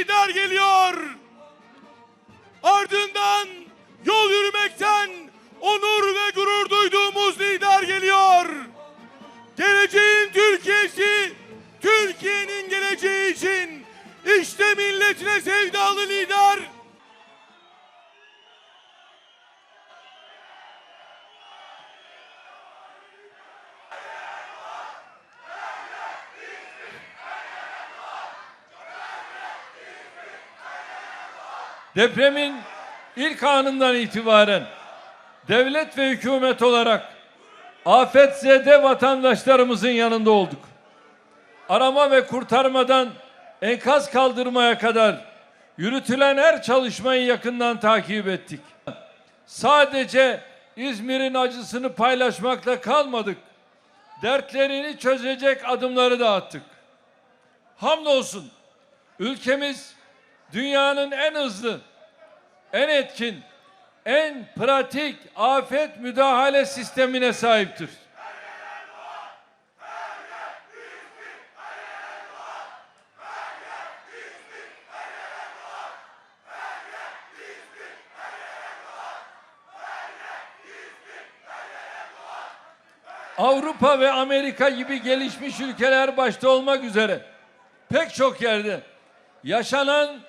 lider geliyor. Depremin ilk anından itibaren devlet ve hükümet olarak afetzede vatandaşlarımızın yanında olduk. Arama ve kurtarmadan enkaz kaldırmaya kadar yürütülen her çalışmayı yakından takip ettik. Sadece İzmir'in acısını paylaşmakla kalmadık. Dertlerini çözecek adımları da attık. Hamdolsun ülkemiz dünyanın en hızlı, en etkin, en pratik afet müdahale sistemine sahiptir. Avrupa ve Amerika gibi gelişmiş ülkeler başta olmak üzere pek çok yerde yaşanan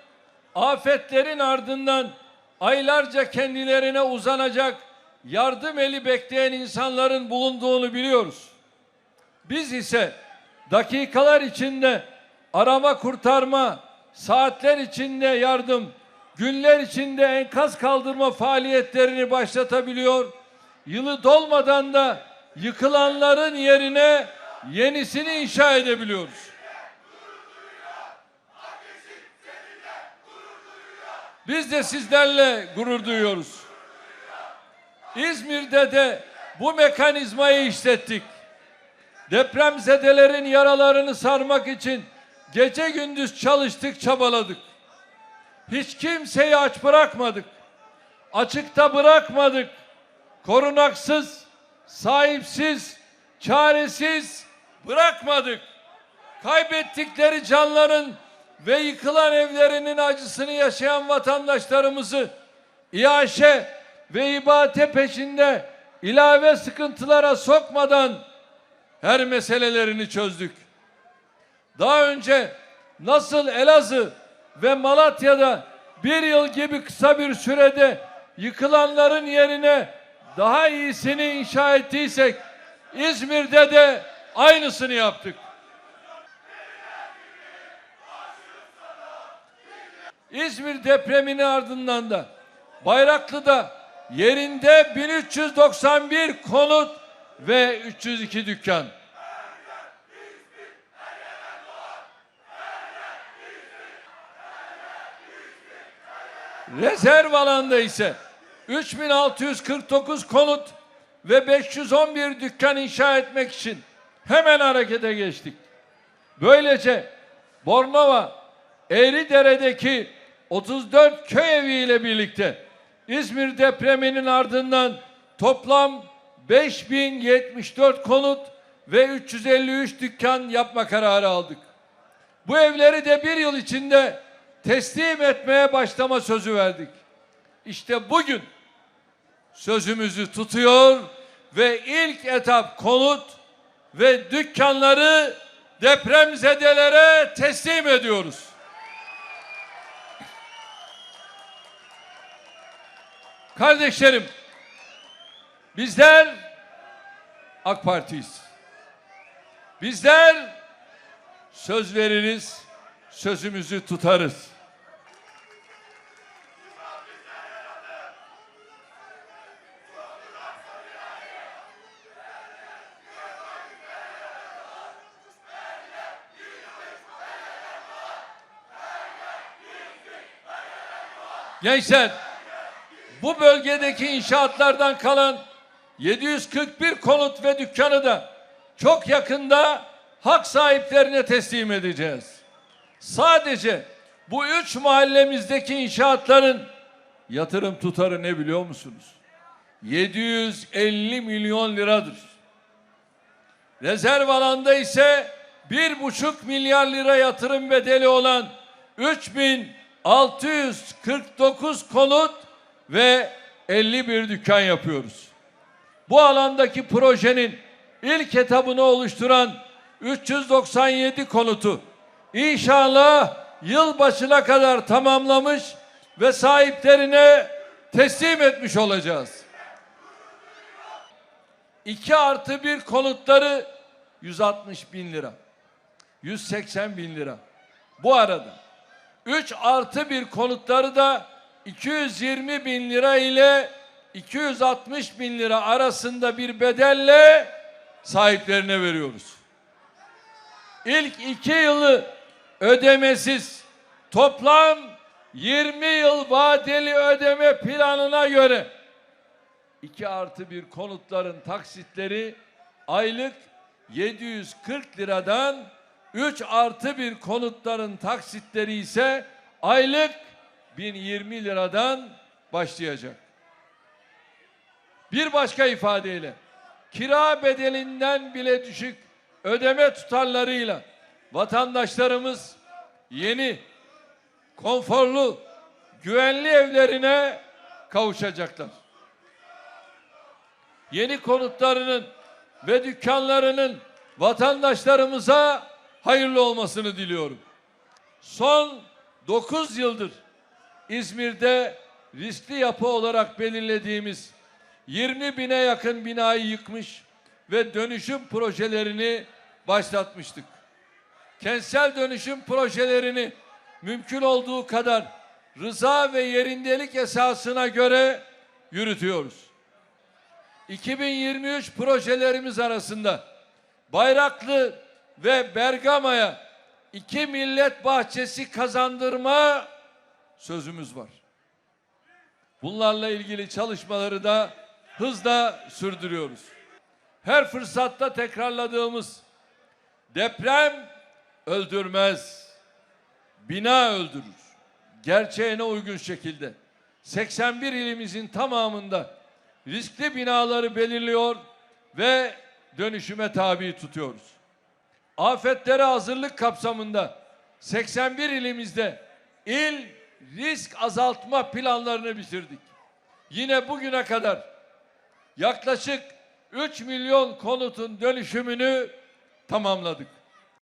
afetlerin ardından aylarca kendilerine uzanacak yardım eli bekleyen insanların bulunduğunu biliyoruz. Biz ise dakikalar içinde arama kurtarma, saatler içinde yardım, günler içinde enkaz kaldırma faaliyetlerini başlatabiliyor. Yılı dolmadan da yıkılanların yerine yenisini inşa edebiliyoruz. Biz de sizlerle gurur duyuyoruz. İzmir'de de bu mekanizmayı işlettik. Depremzedelerin yaralarını sarmak için gece gündüz çalıştık, çabaladık. Hiç kimseyi aç bırakmadık. Açıkta bırakmadık. Korunaksız, sahipsiz, çaresiz bırakmadık. Kaybettikleri canların ve yıkılan evlerinin acısını yaşayan vatandaşlarımızı iaşe ve ibate peşinde ilave sıkıntılara sokmadan her meselelerini çözdük. Daha önce nasıl Elazığ ve Malatya'da bir yıl gibi kısa bir sürede yıkılanların yerine daha iyisini inşa ettiysek İzmir'de de aynısını yaptık. İzmir depreminin ardından da Bayraklı'da yerinde 1391 konut ve 302 dükkan. Rezerv alanda ise 3649 konut ve 511 dükkan inşa etmek için hemen harekete geçtik. Böylece Bornova, Eğridere'deki 34 köy evi ile birlikte İzmir depreminin ardından toplam 5074 konut ve 353 dükkan yapma kararı aldık. Bu evleri de bir yıl içinde teslim etmeye başlama sözü verdik. İşte bugün sözümüzü tutuyor ve ilk etap konut ve dükkanları depremzedelere teslim ediyoruz. Kardeşlerim, bizler AK Parti'yiz. Bizler söz veririz, sözümüzü tutarız. Gençler, bu bölgedeki inşaatlardan kalan 741 konut ve dükkanı da çok yakında hak sahiplerine teslim edeceğiz. Sadece bu üç mahallemizdeki inşaatların yatırım tutarı ne biliyor musunuz? 750 milyon liradır. Rezerv alanda ise bir buçuk milyar lira yatırım bedeli olan 3649 konut ve 51 dükkan yapıyoruz. Bu alandaki projenin ilk etabını oluşturan 397 konutu inşallah yılbaşına kadar tamamlamış ve sahiplerine teslim etmiş olacağız. 2 artı 1 konutları 160 bin lira. 180 bin lira. Bu arada 3 artı 1 konutları da 220 bin lira ile 260 bin lira arasında bir bedelle sahiplerine veriyoruz. İlk iki yılı ödemesiz toplam 20 yıl vadeli ödeme planına göre 2 artı bir konutların taksitleri aylık 740 liradan 3 artı bir konutların taksitleri ise aylık 1020 liradan başlayacak. Bir başka ifadeyle kira bedelinden bile düşük ödeme tutarlarıyla vatandaşlarımız yeni, konforlu, güvenli evlerine kavuşacaklar yeni konutlarının ve dükkanlarının vatandaşlarımıza hayırlı olmasını diliyorum. Son 9 yıldır İzmir'de riskli yapı olarak belirlediğimiz 20 bine yakın binayı yıkmış ve dönüşüm projelerini başlatmıştık. Kentsel dönüşüm projelerini mümkün olduğu kadar rıza ve yerindelik esasına göre yürütüyoruz. 2023 projelerimiz arasında Bayraklı ve Bergama'ya iki millet bahçesi kazandırma sözümüz var. Bunlarla ilgili çalışmaları da hızla sürdürüyoruz. Her fırsatta tekrarladığımız deprem öldürmez, bina öldürür. Gerçeğine uygun şekilde 81 ilimizin tamamında riskli binaları belirliyor ve dönüşüme tabi tutuyoruz. Afetlere hazırlık kapsamında 81 ilimizde il risk azaltma planlarını bitirdik. Yine bugüne kadar yaklaşık 3 milyon konutun dönüşümünü tamamladık.